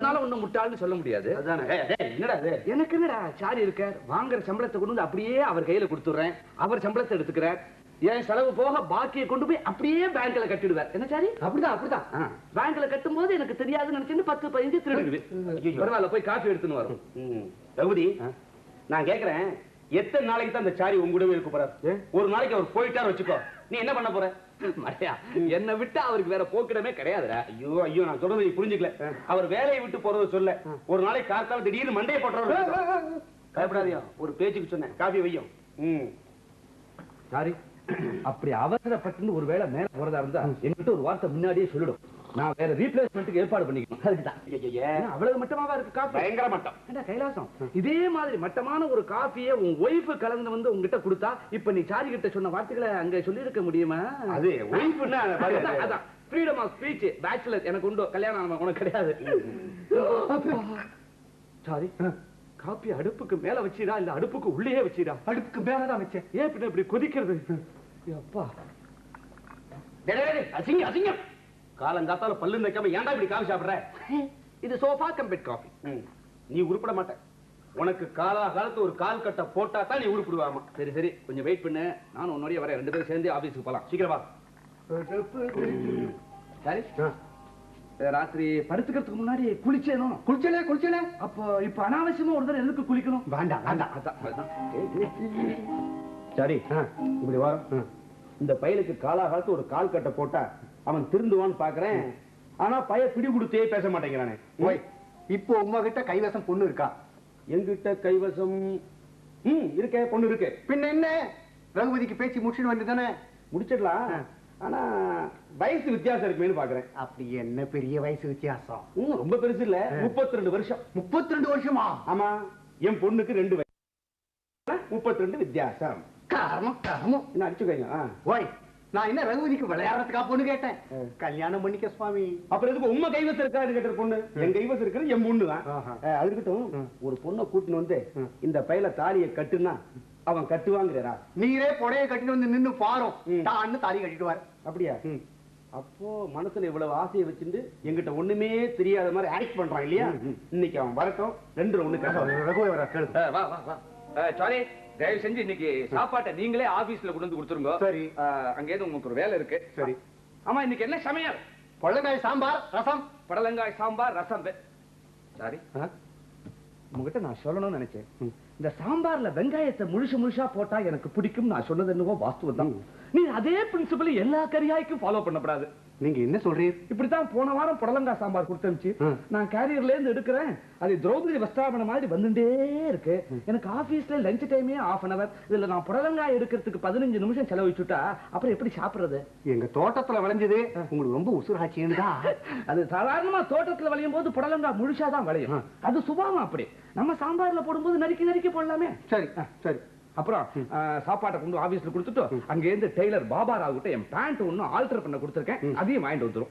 அதனால ஒண்ணும் முட்டாள்னு சொல்ல முடியாது. என்னடா இது? எனக்கு என்னடா சாரி இருக்கார் வாங்குற சம்பளத்தை கொண்டு வந்து அப்படியே அவர் கையில கொடுத்துறேன் அவர் சம்பளத்தை எடுத்துக்கிறார். என் செலவு போக பாக்கியை கொண்டு போய் அப்படியே பேங்க்ல கட்டிடுவார் என்ன சாரி? அப்படிதான் அப்படிதான். பேங்க்ல கட்டும் போது எனக்கு தெரியாதுன்னு நினைச்சுன்னு பத்து பதினஞ்சு திருடுது பரவாயில்ல போய் காஃபி எடுத்துன்னு வரும். ரகுதி நான் கேக்குறேன். எத்தனை நாளைக்கு தான் இந்த சாரி உங்க கூடவே இருக்க போறாரு? ஒரு நாளைக்கு அவர் போயிட்டாரு வச்சுக்கோ. நீ என்ன பண்ண போற? மடையா என்னை விட்டு அவருக்கு வேற போக்கிடமே கிடையாதுடா. ஐயோ ஐயோ நான் சொல்றது புரிஞ்சுக்கல. அவர் வேலையை விட்டு போறது சொல்ல. ஒரு நாளைக்கு காத்தால திடீர்னு மண்டையை போட்டுறாரு பயப்படாதீங்க ஒரு பேச்சுக்கு சொன்னேன். காஃபி வையும் ம். சாரி. அப்படி அவசரப்பட்டு ஒரு வேளை மேல போறதா இருந்தா என்கிட்ட ஒரு வார்த்தை முன்னாடியே சொல்லிடும். நான் வேற ரீப்ளேஸ்மெண்ட்டுக்கு ஏற்பாடு பண்ணிக்கணும். ஏன்னா, அவ்வளவு மட்டமாவா இருக்கு காஃபி? பயங்கர மட்டம். கைலாசம்? இதே மாதிரி மட்டமான ஒரு காஃபியை உன் ஒய்ஃப் கலந்து வந்து உங்ககிட்ட கொடுத்தா இப்ப நீ சாரி கிட்ட சொன்ன வார்த்தைகளை அங்க சொல்லி இருக்க முடியுமா? அது ஒய்ஃப்னா அதான், ஃப்ரீடம் ஆஃப் ஸ்பீச் பேச்சுலர் எனக்கு உண்டு. கல்யாணம் உனக்கு கிடையாது. சாரி காப்பி அடுப்புக்கு மேல வச்சிடா இல்ல அடுப்புக்கு உள்ளே வச்சிடா? அடுப்புக்கு மேலதான் வச்சேன். ஏன் இப்படி கொதிக்கிறது? அப்பா அசிங்கம் அசிங்கம். காலங்காத்தால பல்லு வைக்காம ஏன்டா இப்படி காஃபி சாப்பிடுற? இது சோஃபா கம்பெட் காஃபி. நீ உருப்பட மாட்ட. உனக்கு காலா காலத்து ஒரு கால் கட்டை போட்டா தான் நீ உருப்பிடுவாமா. சரி சரி. கொஞ்சம் வெயிட் பண்ணு. நானும் உன்னோடய வரேன். ரெண்டு பேரும் சேர்ந்து ஆபீஸ்க்கு போலாம். சீக்கிரம் சரி ராத்திரி படுத்துக்கிறதுக்கு முன்னாடி குளிச்சேனோ குளிச்சலே குளிச்சலே. அப்போ இப்ப அனாவசியமா ஒரு தடவை எதுக்கு குளிக்கணும்? வேண்டாம் வேண்டாம். அதான் சரி இப்படி வரும் இந்த பயலுக்கு காலாகாலத்து ஒரு கால் கட்டை போட்டா அவன் திருந்துவான்னு பாக்குறேன். ஆனா பைய பிடி கொடுத்தே பேச மாட்டேங்கிறானே. ஓய் இப்போ உங்ககிட்ட கைவசம் பொண்ணு இருக்கா? எங்கிட்ட கைவசம்? ம் இருக்கே பொண்ணு இருக்கு. பின்ன என்ன? ரகுபதிக்கு பேச்சு முடிச்சுட்டு வந்துதானே முடிச்சிடலாம். ஆனா வயசு வித்தியாசம் இருக்குமேனு பாக்குறேன். அப்படி என்ன பெரிய வயசு வித்தியாசம்? ம், ரொம்ப பெருசு இல்ல. முப்பத்தி ரெண்டு வருஷம். முப்பத்தி ரெண்டு வருஷமா? ஆமா. என் பொண்ணுக்கு ரெண்டு வயசு. முப்பத்தி ரெண்டு வித்தியாசம். காரணம் காரணம். என்ன அடிச்சுக்கோங்க. ஓய் நான் என்ன ரகுபதிக்கு விளையாடுறதுக்கா பொண்ணு கேட்டேன்? கல்யாணம் பண்ணிக்க சுவாமி. அப்புறம் எதுக்கு உண்மை கைவசம் இருக்காது கேட்ட பொண்ணு? என் கைவசம் இருக்கிறது என் பொண்ணு தான். அது இருக்கட்டும். ஒரு பொண்ணை கூட்டின்னு வந்து இந்த பையில தாலியை கட்டுனா அவன் கட்டுவாங்கிறா நீரே புடைய கட்டிட்டு வந்து நின்னு பாரும். ம். தான்னு தாலி கட்டிடுவார். அப்படியா? அப்போ மனசுல இவ்வளவு ஆசையை வச்சுட்டு எங்கிட்ட ஒண்ணுமே தெரியாத மாதிரி ஆக்ட் பண்றான் இல்லையா? இன்னைக்கு அவன் வரட்டும். ரெண்டு ஒண்ணு கட்ட தயவு செஞ்சு இன்னைக்கு சாப்பாட்டை நீங்களே ஆபீஸ்ல கொண்டு வந்து கொடுத்துருங்க. சரி. அங்கேயிருந்து உங்களுக்கு ஒரு வேலை இருக்கு. சரி. ஆமா இன்னைக்கு என்ன சமையல்? கொள்ளக்காய் சாம்பார் ரசம். புடலங்காய் சாம்பார் ரசம். சாரி. உங்ககிட்ட நான் சொல்லணும்னு நினைச்சேன். இந்த சாம்பார்ல வெங்காயத்தை முழுசு முழுசா போட்டா எனக்கு பிடிக்கும் நான் சொன்னது என்னவோ வாஸ்துவம் தான். நீ அதே பிரின்சிபல் எல்லா கரியாய்க்கும் ஃபாலோ பண்ணப்படாது. நீங்க என்ன சொல்றீர்? இப்படித்தான் போன வாரம் புடலங்காய் சாம்பார் கொடுத்துருந்துச்சு நான் கேரியர்ல இருந்து எடுக்கிறேன். அது திரௌபதி வஸ்திராபன மாதிரி வந்துட்டே இருக்கு. எனக்கு ஆபீஸ்ல லஞ்ச் டைமே ஆஃப் அன் அவர் இதுல நான் புடலங்காய் எடுக்கிறதுக்கு பதினஞ்சு நிமிஷம் செலவழிச்சுட்டா அப்புறம் எப்படி சாப்பிடுறது? எங்க தோட்டத்துல விளைஞ்சது. உங்களுக்கு ரொம்ப உசுராட்சின்னு தான். அது சாதாரணமா தோட்டத்துல விளையும் போது புடலங்காய் முழுசா தான் விளையும். அது சுபாவம் அப்படி. நம்ம சாம்பார்ல போடும்போது நறுக்கி நறுக்கி போடலாமே. சரி சரி. அப்புறம் சாப்பாட்டை கொண்டு ஆபீஸ்ல கொடுத்துட்டு அங்க இருந்து டெய்லர் பாபா ராவ் கிட்ட என் பேண்ட் ஒண்ணு ஆல்டர் பண்ண கொடுத்துருக்கேன். அதையும் வாங்கிட்டு வந்துரும்.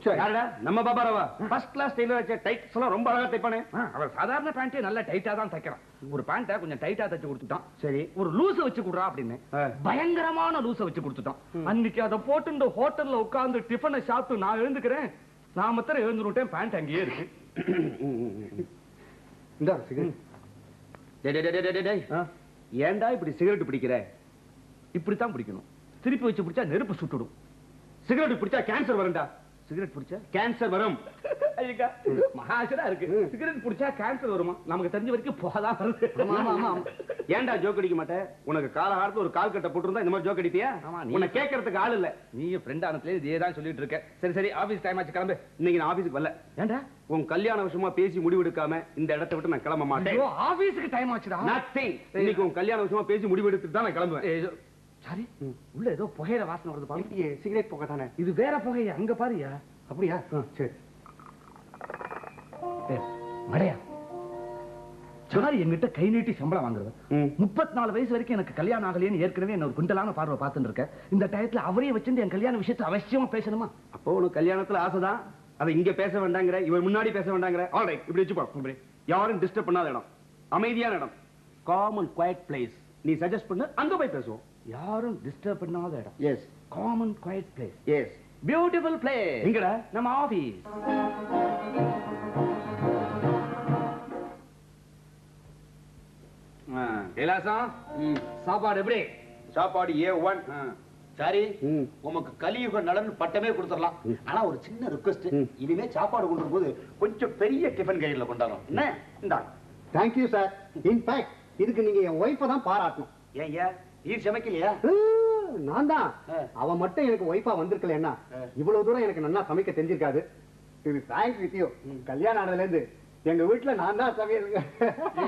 நம்ம பாபாராவா ஃபர்ஸ்ட் கிளாஸ் டெய்லர் வச்ச டைட்ஸ் எல்லாம் ரொம்ப அழகா தைப்பானே. அவர் சாதாரண பேண்டே நல்லா டைட்டா தான் தைக்கிறான். ஒரு பேண்ட்டை கொஞ்சம் டைட்டா தைச்சு கொடுத்துட்டான். சரி. ஒரு லூச வச்சு கொடுறா அப்படின்னு. பயங்கரமான லூச வச்சு கொடுத்துட்டான். அன்னைக்கு அதை போட்டு இந்த ஹோட்டல்ல உட்கார்ந்து டிஃபனை சாப்பிட்டு நான் எழுந்துக்கிறேன். நான் மாத்திரம் எழுந்துட்டேன் பேண்ட் அங்கேயே இருக்கு. இந்த ஏண்டா ஏன்டா இப்படி சிகரெட் பிடிக்கிற? இப்படித்தான் பிடிக்கணும். திருப்பி வச்சு பிடிச்சா நெருப்பு சுட்டுடும். சிகரெட் பிடிச்சா கேன்சர் வரும்டா. சிகரெட் பிடிச்சா? கேன்சர் வரும். மகாசரா இருக்கு. சிகரெட் பிடிச்சா கேன்சர் வருமா? நமக்கு தெரிஞ்ச வரைக்கும் வருது. ஆமா. ஏன்டா ஜோக் அடிக்க மாட்டேன் உனக்கு கால காலத்துல ஒரு கால் கட்ட போட்டிருந்தா இந்த மாதிரி ஜோக் அடிப்பியா? உன்னை கேட்கறதுக்கு ஆள் இல்ல. நீ ஃப்ரெண்ட் ஆனதுல இதே தான் சொல்லிட்டு இருக்க. சரி சரி ஆபீஸ் டைம் ஆச்சு கிளம்பு. இன்னைக்கு நான் ஆபீஸ்க்கு வரல. ஏண்டா உன் கல்யாண விஷயமா பேசி முடிவெடுக்காம இந்த இடத்தை விட்டு நான் கிளம்ப மாட்டேன். ஆபீஸ்க்கு டைம் ஆச்சுடா. நத்திங் இன்னைக்கு உன் கல்யாண விஷயமா பேசி முடிவெடுத்துட்டு தான் நான் கிளம்புவேன். சாரி. உள்ள ஏதோ புகையில வாசனை வருது பாரு. சிகரெட் போக தானே? இது வேற புகையா அங்க பாருயா. அப்படியா? சரி. மடையா. சாரி என்கிட்ட கை நீட்டி சம்பளம் வாங்குறது. முப்பத்தி நாலு வயசு வரைக்கும் எனக்கு கல்யாணம் ஆகலைன்னு ஏற்கனவே என்ன ஒரு குண்டலான பார்வை பார்த்துட்டு இருக்கேன். இந்த டயத்துல அவரே வச்சிருந்து என் கல்யாண விஷயத்தை அவசியமா பேசணுமா? அப்போ உனக்கு கல்யாணத்துல ஆசைதான். அதை இங்க பேச வேண்டாங்கிற இவர் முன்னாடி பேச வேண்டாங்கிற. ஆல்ரைட் இப்படி வச்சுப்போம் இப்படி. யாரும் டிஸ்டர்ப் பண்ணாத இடம். அமைதியான இடம். காமன் குவைட் பிளேஸ் நீ சஜஸ்ட் பண்ணு அங்க போய் பேசுவோம். யாரும் டிஸ்டர்ப் பண்ணாத இடம். Yes common quiet place yes beautiful place எங்கடா? நம்ம ஆபீஸ் கைலாசம் சாப்பாடு எப்படி? சாப்பாடு ஏ ஒன் சரி உமக்கு கலியுக நலன் பட்டமே கொடுத்துடலாம். ஆனா ஒரு சின்ன ரிக்வெஸ்ட் இனிமே சாப்பாடு கொண்டு போது கொஞ்சம் பெரிய டிஃபன் கையில கொண்டாடும் என்ன? இந்தா. தேங்க்யூ சார் இன்ஃபேக்ட் இதுக்கு நீங்க என் ஒய்ஃபை தான் பாராட்டணும். ஏன் ஏன்? ஈர் சமைக்கலையா? நான் தான் ஆ. அவ மட்டும் எனக்கு ஒய்ஃபா வந்திருக்கலன்னா இவ்வளவு தூரம் எனக்கு நல்லா சமைக்க தெரிஞ்சிருக்காது. இது தேங்க்ஸ் வித் யூ கல்யாணம் ஆனதுல இருந்து எங்க வீட்டுல நான் தான் சமையல்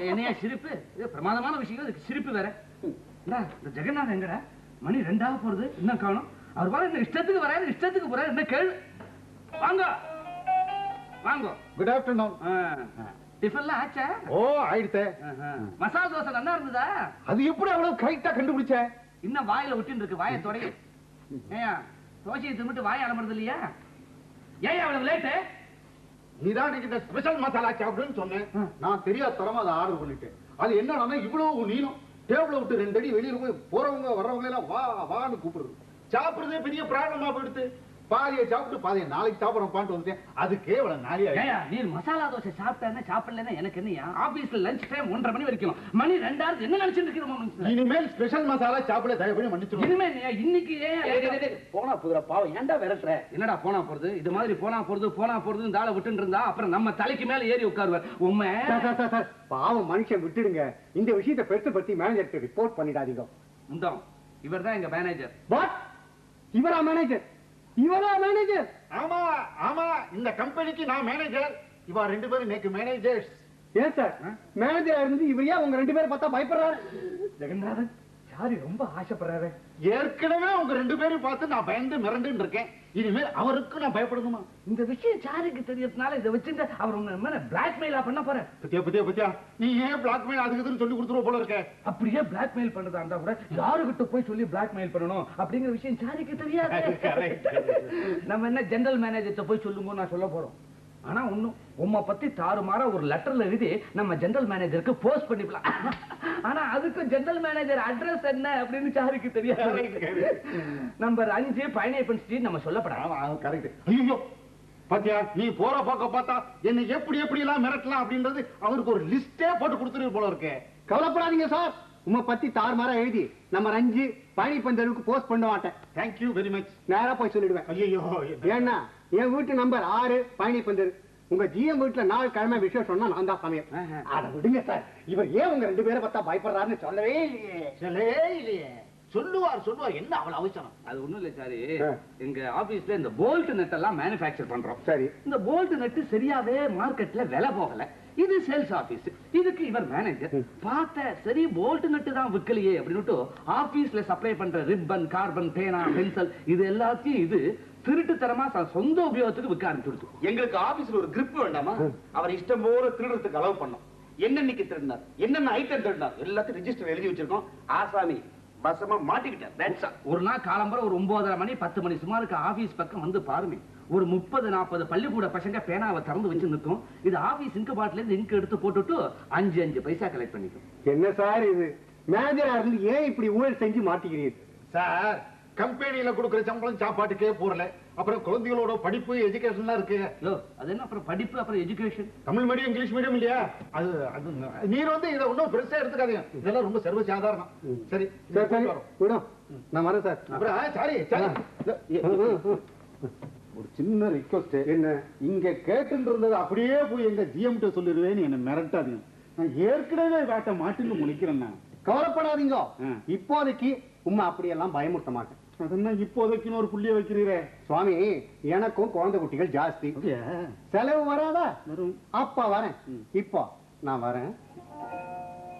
என்னையா சிரிப்பு? இது பிரமாதமான விஷயம் இதுக்கு சிரிப்பு வேற. இந்தா, ஜெகநாதன் எங்கடா? மணி ரெண்டாக போறது இன்னும் காணும். அவர் பாரு இந்த இஷ்டத்துக்கு வராரு இஷ்டத்துக்கு போறாரு என்ன கேளு. வாங்க. வாங்க. குட் ஆஃப்டர்நூன் டிஃபன்லாம் ஆச்சா? ஓ ஆயிடுத்தே. மசாலா தோசை நல்லா இருந்ததா? அது எப்படி அவ்வளவு கரெக்டா கண்டுபிடிச்ச? இன்னும் வாயில ஒட்டின்னு இருக்கு. வாயை தொடங்கி. ஏயா தோசையை தின்னுட்டு வாயை அலம்புறது இல்லையா? ஏன் அவ்வளவு லேட்டு நீதான் இன்னைக்கு ஸ்பெஷல் மசாலா சாப்பிடுன்னு சொன்னேன். நான் தெரியாத தரமா அதை ஆர்டர் பண்ணிட்டேன். அது என்னன்னா இவ்வளவு நீளம். டேபிள விட்டு ரெண்டு அடி வெளியில போய் போறவங்க வர்றவங்க எல்லாம் வா வான்னு கூப்பிடுறது. சாப்பிடுறதே பெரிய ப்ராப்ளமா போயிடுது. பாதியை சாப்பிட்டு பாதியை நாளைக்கு சாப்பிடுறோம் பாட்டு வந்துட்டேன் அது கேவலம் நாளையா ஏயா நீ மசாலா தோசை சாப்பிட்டேன்னா சாப்பிடலன்னா எனக்கு என்னையா ஆபீஸ்ல லஞ்ச் டைம் ஒன்றரை மணி வரைக்கும். மணி ரெண்டாவது என்ன நினைச்சிட்டு இருக்கிறோம் இனிமேல் ஸ்பெஷல் மசாலா சாப்பிட தயவு பண்ணி மன்னிச்சிருவோம் இனிமே நீ இன்னைக்கு ஏன் போனா புதுரா பாவம் ஏன்டா விரட்டுற? என்னடா போனா போறது? இது மாதிரி போனா போறது போனா போறது இந்த ஆளை இருந்தா அப்புறம் நம்ம தலைக்கு மேல ஏறி உட்காருவார் உண்மை பாவம் மனுஷன் விட்டுடுங்க. இந்த விஷயத்தை பெருசு பத்தி மேனேஜருக்கு ரிப்போர்ட் பண்ணிடாதீங்க. இவர் தான் எங்க மேனேஜர் வாட் இவரா மேனேஜர் இவரா மேனேஜர் ஆமா ஆமா இந்த கம்பெனிக்கு நான் மேனேஜர் இவா ரெண்டு பேரும் நேக்கு மேனேஜர்ஸ் ஏன் சார்? மேனேஜரா இருந்து இவர் ஏன் உங்க ரெண்டு பேரை பார்த்தா பயப்படுறாரு ஜெகநாதன் சாரி ரொம்ப ஆசைப்படுறாரு? ஏற்கனவே உங்க ரெண்டு பேரும் பார்த்து நான் பயந்து மிரண்டு இருக்கேன். இனிமேல் அவருக்கு நான் பயப்படணுமா இந்த விஷயம் சாருக்கு தெரியறதுனால இதை வச்சுட்டு அவர் உங்க மேல பிளாக்மெயிலா பண்ண போற பத்தியா பத்தியா பத்தியா? நீ ஏன் பிளாக்மெயில் அதுக்கு இதுன்னு சொல்லி கொடுத்துருவ போல இருக்க? அப்படியே பிளாக்மெயில் பண்றதா இருந்தா கூட யாருகிட்ட போய் சொல்லி பிளாக்மெயில் பண்ணணும்? அப்படிங்கிற விஷயம் சாருக்கு தெரியாது. நம்ம என்ன ஜெனரல் மேனேஜர்ட்ட போய் சொல்லுங்க நான் சொல்ல போறோம். ஆனா ஒண்ணும் உம்மை பத்தி தாறுமாறா ஒரு லெட்டர்ல எழுதி நம்ம ஜெனரல் மேனேஜருக்கு போஸ்ட் பண்ணிக்கலாம். ஆனா அதுக்கு ஜெனரல் மேனேஜர் அட்ரஸ் என்ன அப்படின்னு சாருக்கு தெரியாது. நம்பர் அஞ்சு பழனியப்பன் ஸ்ட்ரீட் நம்ம சொல்லப்படாது. கரெக்ட் ஐயோ பாத்தியா நீ போற பக்கம் பார்த்தா என்னை எப்படி எப்படி எல்லாம் மிரட்டலாம் அப்படின்றது அவருக்கு ஒரு லிஸ்டே போட்டு கொடுத்துரு போல இருக்கே. கவலைப்படாதீங்க சார் உங்க பத்தி தாறுமாறா எழுதி நம்ம ரஞ்சி பழனி பந்தலுக்கு போஸ்ட் பண்ண மாட்டேன். தேங்க்யூ வெரி மச் நேரா போய் சொல்லிடுவேன். ஐயோ ஏன்னா என் வீட்டு நம்பர் ஆறு பழனி பந்தல். உங்க ஜிஎம் வீட்டுல நாலு கிழமை விசேஷம்னா நான் தான் சமயம் அதை விடுங்க சார். இவர் ஏன் உங்க ரெண்டு பேரை பார்த்தா பயப்படுறாருன்னு சொல்லவே இல்லையே. சலே இல்லையே. சொல்லுவார் சொல்லுவார். என்ன அவ்வளவு அவசரம்? அது ஒண்ணும் இல்ல சாரி. எங்க ஆபீஸ்ல இந்த போல்ட் நெட் எல்லாம் மேனுஃபேக்சர் பண்றோம். சரி. இந்த போல்ட் நெட் சரியாவே மார்க்கெட்ல விலை போகல. இது சேல்ஸ் ஆபீஸ் இதுக்கு இவர் மேனேஜர் பார்த்த சரி போல்ட் நெட் தான் விக்கலையே அப்படின்னு ஆபீஸ்ல சப்ளை பண்ற ரிப்பன் கார்பன் பேனா பென்சில் இது எல்லாத்தையும் இது திருட்டுத்தனமா தன் சொந்த உபயோகத்துக்கு விற்க ஆரம்பிச்சுடுச்சு. எங்களுக்கு ஆபீஸ்ல ஒரு grip வேண்டாமா? அவர் இஷ்டம் போல திருடுறதுக்கு அலோவ் பண்ணோம். என்னன்னைக்கு திருடினார்? என்னென்ன ஐட்டம் திருடினார்? எல்லாத்தையும் ரெஜிஸ்டர் எழுதி வச்சிருக்கோம். ஆசாமி பசமா all. ஒரு நாள் காலம்பர ஒரு ஒன்பதரை மணி பத்து மணி சுமாருக்கு ஆபீஸ் பக்கம் வந்து பாருங்க ஒரு முப்பது நாற்பது பள்ளிக்கூட பசங்க பேனாவை திறந்து வச்சு நிற்கும். இது ஆபீஸ் இங்கு பாட்டில இருந்து இங்கு எடுத்து போட்டுட்டு அஞ்சு அஞ்சு பைசா கலெக்ட் பண்ணிக்கும். என்ன சார் இது? மேனேஜரா இருந்து ஏன் இப்படி ஊழல் செஞ்சு மாட்டிக்கிறீர்கள் சார் கம்பெனில கொடுக்கிற சம்பளம் சாப்பாட்டுக்கே போறல அப்புறம் குழந்தைகளோட படிப்பு எஜுகேஷன்லாம் இருக்கு. யோ, அது என்ன? அப்புறம் படிப்பு அப்புறம் education Tamil medium English medium இல்லையா? அது அது நீர் வந்து இதை ஒன்றும் பெருசா எடுத்துக்காதீங்க. இதெல்லாம் ரொம்ப சர்வ சாதாரணம். சரி சரி சரி விடும் நான் வரேன் சார். அப்புறம் சாரி சாரி. ஒரு சின்ன ரிக்வஸ்ட் என்ன? இங்க கேட்டு இருந்தது அப்படியே போய் எங்க ஜிஎம் கிட்ட சொல்லிடுவேன்னு என்ன மிரட்டாதீங்க. நான் ஏற்கனவே வேட்ட மாட்டுன்னு முழிக்கிறேன் நான். கவலைப்படாதீங்க. இப்போதைக்கு உண்மை அப்படியெல்லாம் பயமுறுத்த மாட்டேன். அதென்ன இப்போதைக்குன்னு ஒரு புள்ளிய வைக்கிறீரே? சுவாமி எனக்கும் குழந்தை குட்டிகள் ஜாஸ்தி. செலவு வராதா? அப்பா வரேன். இப்போ நான் வரேன்.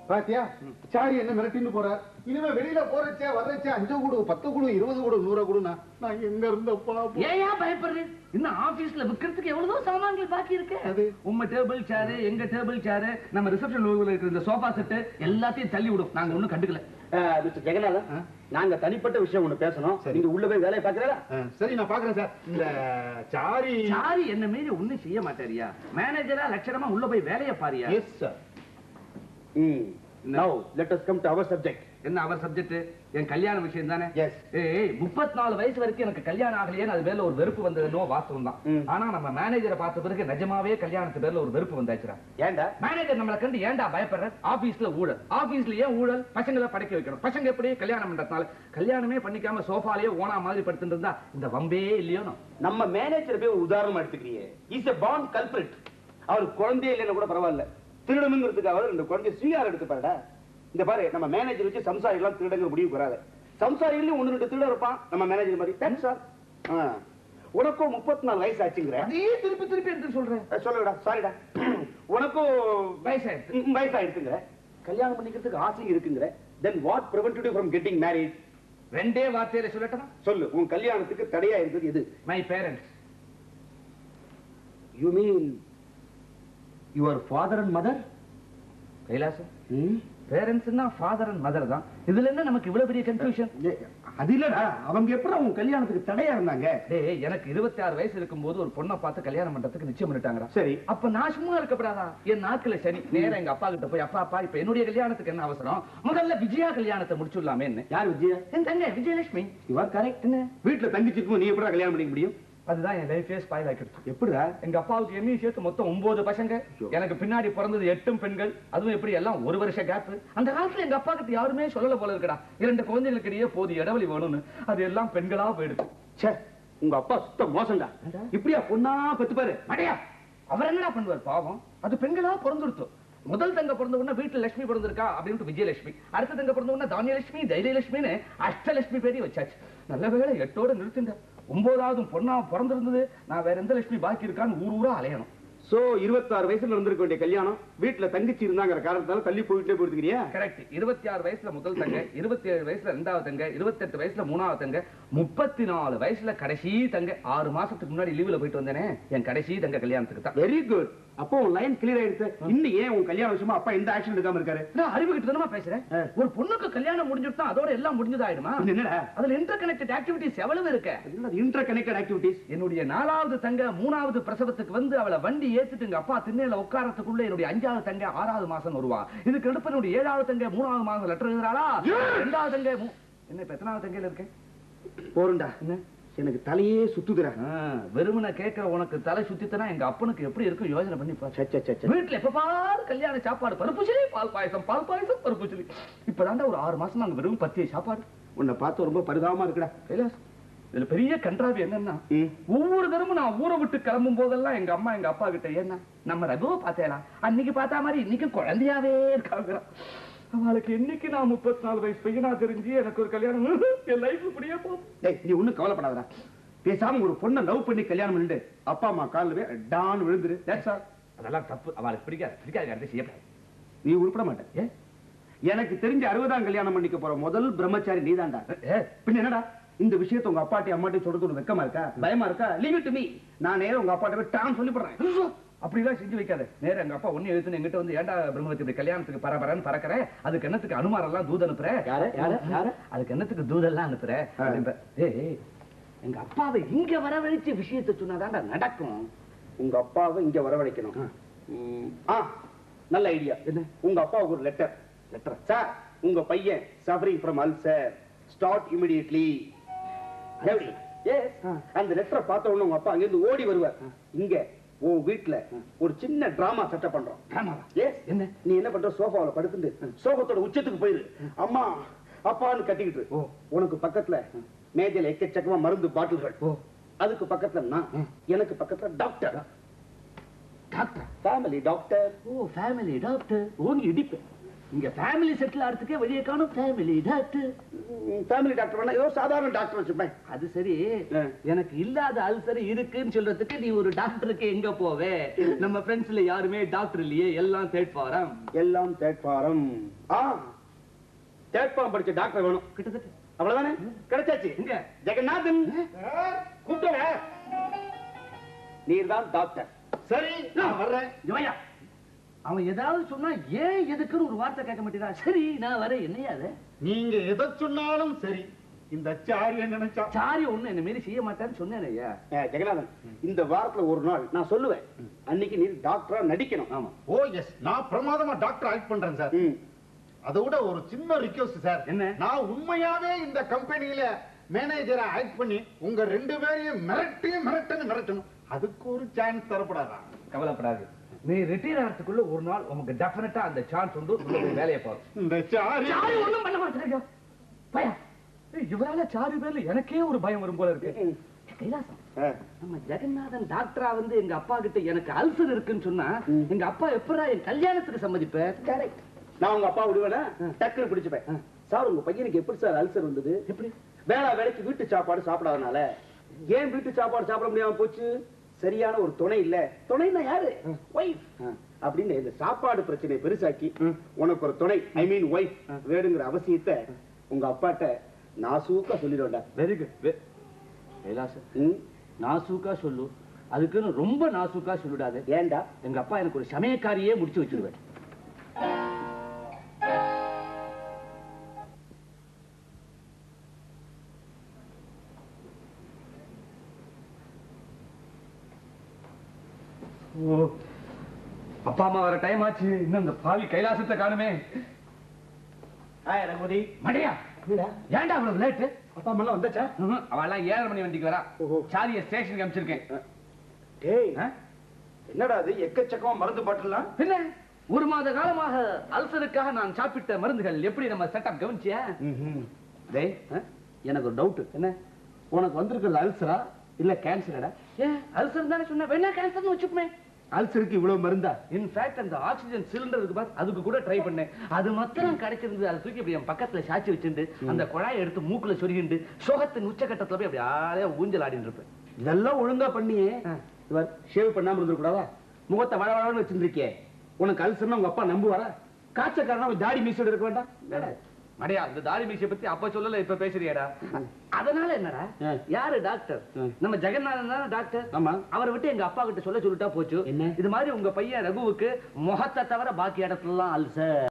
பாத்தியா? சாரி என்ன மிரட்டின்னு போறார். இனிமே வெளியில போறச்சே வர்றச்சே அஞ்சு கூடு பத்து கூடு இருபது கூடு நூறு கூடுனா நான் எங்க இருந்தப்பா ஏயா பயப்படுறேன் இன்னும் ஆபீஸ்ல விக்கிறதுக்கு எவ்வளவு சாமான்கள் பாக்கி இருக்கு. அது? உங்க டேபிள் சேரு எங்க டேபிள் சேரு நம்ம ரிசப்ஷன் இருக்கிற இந்த சோஃபா செட்டு எல்லாத்தையும் தள்ளி விடும். நாங்க ஒண்ணும் கண்டுக்கல. மிஸ்டர் ஜெகநாதன் நாங்க தனிப்பட்ட விஷயம் ஒண்ணு பேசணும். நீங்க உள்ள போய் வேலையை பாக்குறீங்களா ஆ, சரி நான் பாக்குறேன் சார். இந்த சாரி. சாரி என்ன மீறி ஒண்ணும் செய்ய மாட்டாரியா மேனேஜரா லட்சணமா உள்ள போய் வேலையை பாரியா? எஸ் சார் ம். Now let us come to our subject என்ன அவர் சப்ஜெக்ட் என் கல்யாண விஷயம் தானே. ஏய் முப்பத்தி நாலு வயசு வரைக்கும் எனக்கு கல்யாணம் ஆகலையேன்னு அது மேல ஒரு வெறுப்பு வந்ததுனோ வாஸ்தவம் தான். ஆனா நம்ம மேனேஜரை பார்த்த பிறகு நிஜமாவே கல்யாணத்து பேர்ல ஒரு வெறுப்பு வந்தாச்சுடா. ஏன்டா? மேனேஜர் நம்மளை கண்டு ஏன்டா பயப்படுற? ஆபீஸ்ல ஊழல். ஆபீஸ்ல ஏன் ஊழல்? பசங்களை படைக்க வைக்கணும். பசங்க எப்படி கல்யாணம் பண்றதுனால? கல்யாணமே பண்ணிக்காம சோஃபாலேயே ஓனா மாதிரி படுத்துட்டு இருந்தா இந்த வம்பே இல்லையோ நம்ம மேனேஜர் போய் ஒரு உதாரணமா எடுத்துக்கிறீங்க. இஸ் எ பாண்ட் கல்பிரிட் அவர் குழந்தையே இல்லைன்னு கூட பரவாயில்ல. திருடணுங்கிறதுக்காக இந்த குழந்தை ஸ்வீகாரம் எடுத்து பாருடா இந்த பாரு நம்ம மேனேஜர் வச்சு சம்சாரி எல்லாம் திருடங்க முடிவு வராது. சம்சாரியிலும் ஒண்ணு ரெண்டு திருட இருப்பான் நம்ம மேனேஜர் மாதிரி. தேங்க்ஸ் சார் உனக்கும் முப்பத்தி நாலு வயசு ஆச்சுங்கிற அதே திருப்பி திருப்பி எடுத்து சொல்றேன். சொல்லுடா சாரிடா உனக்கும் வயசாயிடுச்சு. ம், வயசாயிடுச்சுங்கிற. கல்யாணம் பண்ணிக்கிறதுக்கு ஆசை இருக்குங்கிற. Then what prevented you from getting married? ரெண்டே வார்த்தையில சொல்லட்டா சொல்லு உன் கல்யாணத்துக்கு தடையா இருக்கிறது எது? My parents you mean your father and mother Kailasam. பேரண்ட்ஸ்னா father and mother தான். இதுல என்ன நமக்கு இவ்வளவு பெரிய கன்ஃபியூஷன் அது இல்லடா. அவங்க எப்படி உன் கல்யாணத்துக்கு தடையா இருந்தாங்க? டேய் எனக்கு இருபத்தி ஆறு வயசு இருக்கும்போது ஒரு பொண்ணை பார்த்து கல்யாணம் பண்றதுக்கு நிச்சயம் பண்ணிட்டாங்கடா. சரி. அப்ப நான் சும்மா இருக்கப்படாதா என் நாட்கள சனி நேரா எங்க அப்பா கிட்ட போய் அப்பா அப்பா இப்ப என்னுடைய கல்யாணத்துக்கு என்ன அவசரம்? முதல்ல விஜயா கல்யாணத்தை முடிச்சுடலாமே யார் விஜயா? என் தங்க விஜயலட்சுமி. ஆர் கரெக்ட் வீட்டுல தங்கச்சி இருக்கும் நீ எப்படி கல்யாணம் பண்ணிக்க முடியும்? அதுதான் என் லைஃபே ஸ்பாயில் ஆக்கிடுச்சு. எப்படிடா? எங்க அப்பாவுக்கு எம்இ சேர்த்து மொத்தம் ஒன்பது பசங்க. எனக்கு பின்னாடி பிறந்தது எட்டும் பெண்கள். அதுவும் எப்படி எல்லாம் ஒரு வருஷ கேப் அந்த காலத்துல எங்க அப்பா கிட்ட யாருமே சொல்லல போல இருக்கடா. இரண்டு குழந்தைகளுக்கு இடையே போது இடைவெளி வேணும்னு. அது எல்லாம் பெண்களா போயிடுது. ச்சே உங்க அப்பா சுத்த மோசம்டா. இப்படியா பொண்ணா பெத்து பாரு அடையா! அவர் என்னடா பண்ணுவார் பாவம்? அது பெண்களா பிறந்துருத்தோம் முதல் தங்க பிறந்த உடனே வீட்டுல லட்சுமி பிறந்திருக்கா அப்படின்ட்டு விஜயலட்சுமி. அடுத்த தங்க பிறந்த உடனே தானியலட்சுமி தைரியலட்சுமின்னு அஷ்டலட்சுமி பேரையும் வச்சாச்சு. நல்ல வேளை எட்டோட நிறுத்திண்டேன் ஒன்பதாவது பொண்ணா பிறந்திருந்தது. நான் வேற எந்த லட்சுமி பாக்கி இருக்கான்னு ஊர் ஊரா அலையணும். சோ இருபத்தாறு வயசுல இருந்திருக்க வேண்டிய கல்யாணம் வீட்டுல தங்கச்சி இருந்தாங்கிற காரணத்தால தள்ளி போயிட்டே போயிருக்கிறியா கரெக்ட் இருபத்தி ஆறு வயசுல முதல் தங்க இருபத்தி ஏழு வயசுல ரெண்டாவது தங்க இருபத்தி எட்டு வயசுல மூணாவது தங்க முப்பத்தி நாலு வயசுல கடைசி தங்க. ஆறு மாசத்துக்கு முன்னாடி லீவுல போயிட்டு வந்தேனே என் கடைசி தங்க கல்யாணத்துக்கு தான். வெரி குட் அப்போ உன் லைன் கிளியர் ஆயிடுச்சு. இன்னும் ஏன் உன் கல்யாண விஷயமா அப்பா எந்த ஆக்ஷன் எடுக்காம இருக்காரு? நான் அறிவுகிட்டு தானமா பேசுறேன். ஒரு பொண்ணுக்கு கல்யாணம் முடிஞ்சுட்டா அதோட எல்லாம் முடிஞ்சதாயிடுமா? என்னடா? அதுல இன்டர் கனெக்டட் ஆக்டிவிட்டிஸ் எவ்வளவு இருக்கு? இன்டர் கனெக்டட் ஆக்டிவிட்டிஸ் என்னுடைய நாலாவது தங்க மூணாவது பிரசவத்துக்கு வந்து அவளை வண்டி ஏத்திட்டு எங்க அப்பா திண்ணையில உட்காரத்துக்குள்ள என்னுடைய அஞ்சாவது தங்க ஆறாவது மாசம் வருவா. இதுக்கு நடுப்பு என்னுடைய ஏழாவது தங்க மூணாவது மாசம் லெட்டர் எழுதுறாளா? ரெண்டாவது தங்க என்ன இப்ப எத்தனாவது தங்கையில இருக்கேன்? போறண்டா என்ன? எனக்கு தலையே சுத்துதுடா. ஆ, வெறுமனை கேட்கிற உனக்கு தலை சுத்தித்தனா எங்க அப்பனுக்கு எப்படி இருக்கும்? யோசனை பண்ணி. வீட்டுல எப்ப பாரு கல்யாண சாப்பாடு பருப்புச்சிலி பால் பாயசம் பால் பாயசம் பருப்புச்சிலி இப்பதான்டா ஒரு ஆறு மாசம் நாங்க வெறும் பத்திய சாப்பாடு. உன்னை பார்த்து ரொம்ப பரிதாபமா இருக்குடா. கைலாஸ் இதுல பெரிய கன்றாவி என்னன்னா. ஒவ்வொரு தரமும் நான் ஊரை விட்டு கிளம்பும் போதெல்லாம் எங்க அம்மா எங்க அப்பா கிட்ட என்ன நம்ம ரகுவை பார்த்தேடா அன்னைக்கு பார்த்தா மாதிரி இன்னைக்கு குழந்தையாவே இருக்காங்க அவளுக்கு என்னைக்கு நான் முப்பத்தி நாலு வயசு பையனா தெரிஞ்சு எனக்கு ஒரு கல்யாணம். என் லைஃப் இப்படியே டேய் நீ ஒண்ணும் கவலைப்படாதடா. பேசாம ஒரு பொண்ணை லவ் பண்ணி கல்யாணம் பண்ணிட்டு அப்பா அம்மா காலில் டான் விழுந்துரு. அதெல்லாம் தப்பு. அவளுக்கு பிடிக்காது. பிடிக்காது செய்யப்படாது நீ உருப்பட மாட்டேன். ஏ? எனக்கு தெரிஞ்ச அறுபதாம் கல்யாணம் பண்ணிக்க போற முதல் பிரம்மச்சாரி நீதான்டா. ஏ? பின்ன என்னடா? இந்த விஷயத்தை உங்க அப்பாட்டி அம்மாட்டி சொல்றது உனக்கு வெக்கமா இருக்கா? பயமா இருக்கா? லீவ் டு மீ நான் நேரா உங்க அப்பாட்ட போய் டான் சொல்லி போடுறேன். அப்படிலாம் செஞ்சு வைக்காத. நேரா எங்க அப்பா ஒண்ணு எழுத்துன்னு எங்கிட்ட வந்து ஏன்டா பிரம்மவதி இப்படி கல்யாணத்துக்கு பரபரன்னு பறக்கற? அதுக்கு என்னத்துக்கு அனுமாரம் எல்லாம் தூது அனுப்புற? யாரு? யாரு? யாரு? அதுக்கு என்னத்துக்கு தூதெல்லாம் அனுப்புற? எங்க அப்பாவை இங்க வரவழைச்சு விஷயத்தை சொன்னாதான்டா நடக்கும். உங்க அப்பாவை இங்க வரவழைக்கணும். ஆ. நல்ல ஐடியா. என்ன? உங்க அப்பாவுக்கு ஒரு லெட்டர் லெட்டர் சார் உங்க பையன் suffering from ulcer start immediately அந்த லெட்டரை பார்த்த உடனே உங்க அப்பா அங்கிருந்து ஓடி வருவார். இங்க. உன் வீட்ல ஒரு சின்ன டிராமா செட்டப் பண்றோம்? எஸ் என்ன? நீ என்ன பண்ற? சோஃபாவுல படுத்துட்டு சோகத்தோட உச்சத்துக்கு போயிரு. அம்மா அப்பான்னு கட்டிக்கிட்டு. உனக்கு பக்கத்துல மேஜையில எக்கச்சக்கமா மருந்து பாட்டில்கள். ஓ. அதுக்கு பக்கத்துல நான். எனக்கு பக்கத்துல doctor doctor family doctor oh family doctor ஓங்கி இடிப்பு. இங்க ஃபேமிலி செட்டில் ஆகிறதுக்கே வெளியே காணும். ஃபேமிலி டாக்டர் ஃபேமிலி டாக்டர் வேணா. ஏதோ சாதாரண டாக்டர் வச்சுப்பேன். அது சரி. எனக்கு இல்லாத அல்சர் இருக்குன்னு சொல்றதுக்கு நீ ஒரு டாக்டருக்கு எங்க போவே? நம்ம ஃப்ரெண்ட்ஸ்ல யாருமே டாக்டர் இல்லையே. எல்லாம் தேர்ட் ஃபாரம் எல்லாம் தேர்ட் ஃபாரம் ஆ. தேர்ட் ஃபாரம் படிச்ச டாக்டர் வேணும். கிட்டத்தட்ட. அவ்வளவுதானே? கிடைச்சாச்சு. எங்க? ஜெகநாதன். கூப்பிட்டா நீர் தான் டாக்டர் சரி நான் வர்றேன். ஜோயா அவன் ஏதாவது சொன்னா ஏன் எதுக்குன்னு ஒரு வார்த்தை கேட்க மாட்டேங்கிறா? சரி நான் வரேன். என்னையா அது? நீங்க எதை சொன்னாலும் சரி. இந்த சாரி நினைச்சா? சாரி ஒண்ணு என்ன மாரி செய்ய மாட்டான்னு சொன்னேன் ஐயா. ஏ, ஜெகநாதன் இந்த வாரத்துல ஒரு நாள் நான் சொல்லுவேன். அன்னைக்கு நீர் டாக்டரா நடிக்கணும். ஆமா. ஓ எஸ் நான் பிரமாதமா டாக்டர் ஆக்ட் பண்றேன் சார். அதை விட ஒரு சின்ன ரிக்வஸ்ட் சார். என்ன? நான் உண்மையாவே இந்த கம்பெனியில மேனேஜரை ஆக்ட் பண்ணி உங்க ரெண்டு பேரையும் மிரட்டி மிரட்டுன்னு மிரட்டணும். அதுக்கு ஒரு சான்ஸ் தரப்படாதா? கவலைப்படாது நீ ரிட்டையர் ஆகிறதுக்குள்ள ஒரு நாள் உனக்கு டெஃபினட்டா அந்த சான்ஸ் உண்டு. உள்ள போய் வேலையை பாரு. இந்த சாரி. சாரு ஒண்ணும் பண்ண மாட்டேங்க பயம் ஏய், இவரால சாரு பேர்ல எனக்கே ஒரு பயம் வரும் போல இருக்கு. கைலாசம். நம்ம ஜெகநாதன் டாக்டரா வந்து எங்க அப்பா கிட்ட எனக்கு அல்சர் இருக்குன்னு சொன்னா எங்க அப்பா எப்படா என் கல்யாணத்துக்கு சம்மதிப்ப? கரெக்ட் நான் உங்க அப்பா விடுவேனா? டக்குனு பிடிச்சுப்பேன் சார் உங்க பையனுக்கு எப்படி சார் அல்சர் வந்தது? எப்படி? வேளா வேலைக்கு வீட்டு சாப்பாடு சாப்பிடாதனால. ஏன் வீட்டு சாப்பாடு சாப்பிட முடியாம போச்சு? சரியான ஒரு துணை இல்ல. துணைன்னா யாரு? ஒய்ஃப் அப்படின்னு இந்த சாப்பாடு பிரச்சனையை பெருசாக்கி உனக்கு ஒரு துணை ஐ மீன் ஒய்ஃப் வேணுங்கிற அவசியத்தை உங்க அப்பாட்ட நாசூக்கா சொல்லிடுவேன்டா. வெரி குட் கைலாசம் ம்? நாசூக்கா சொல்லு. அதுக்குன்னு ரொம்ப நாசூக்கா சொல்லிடாத. ஏன்டா? எங்க அப்பா எனக்கு ஒரு சமயக்காரியே முடிச்சு வச்சிருவேன் அப்பா அம்மா வர டைம் ஆச்சு. இன்னும் இந்த பாவி கைலாசத்தை காணுமே. ரகுதி மடையா ஏன்டா அவ்வளவு லேட்டு அப்பா அம்மா வந்தாச்சா? அவெல்லாம் ஏழரை மணி வண்டிக்கு வரா. சாரியை ஸ்டேஷனுக்கு அனுப்பிச்சிருக்கேன். டேய்? என்னடா அது? எக்கச்சக்கமா மருந்து பாட்டுலாம் என்ன ஒரு மாத காலமாக அல்சருக்காக நான் சாப்பிட்ட மருந்துகள் எப்படி நம்ம செட்டப் கவனிச்சியா? டேய் எனக்கு ஒரு டவுட் என்ன? உனக்கு வந்திருக்கிறது அல்சரா? இல்ல கேன்சரடா ஏன் அல்சர் தானே சொன்ன. வேணா கேன்சர்னு வச்சுப்போமே அல்சருக்கு இவ்வளவு மருந்தா? இன்ஃபேக்ட் அந்த ஆக்சிஜன் சிலிண்டர் இருக்கு பார் அதுக்கு கூட ட்ரை பண்ணேன். அது மாத்திரம் கிடைச்சிருந்தது. அதை தூக்கி அப்படி என் பக்கத்துல சாச்சி வச்சிருந்து அந்த குழாயை எடுத்து மூக்குல சொருகிண்டு சோகத்தின் உச்சகட்டத்துல போய் அப்படி ஆளே ஊஞ்சல் ஆடிட்டு இருப்பேன். இதெல்லாம் ஒழுங்கா பண்ணியே. இவர் ஷேவ் பண்ணாம இருந்திருக்கூடாதா முகத்தை வள வளன்னு வச்சிருந்திருக்கே உனக்கு அல்சர்னா உங்க அப்பா நம்புவாரா? காய்ச்சக்காரனா தாடி மீசோட இருக்க வேண்டாம். மடையா இந்த தாடி மீசை பத்தி அப்ப சொல்லல இப்ப பேசுறியாடா. அதனால என்னடா. யாரு டாக்டர். நம்ம ஜெகநாதன் தானே டாக்டர் ஆமா. அவரை விட்டு எங்க அப்பா கிட்ட சொல்ல சொல்லிட்டா போச்சு. என்ன? இது மாதிரி உங்க பையன் ரகுவுக்கு முகத்தை தவிர பாக்கி இடத்துல எல்லாம் அல்சர்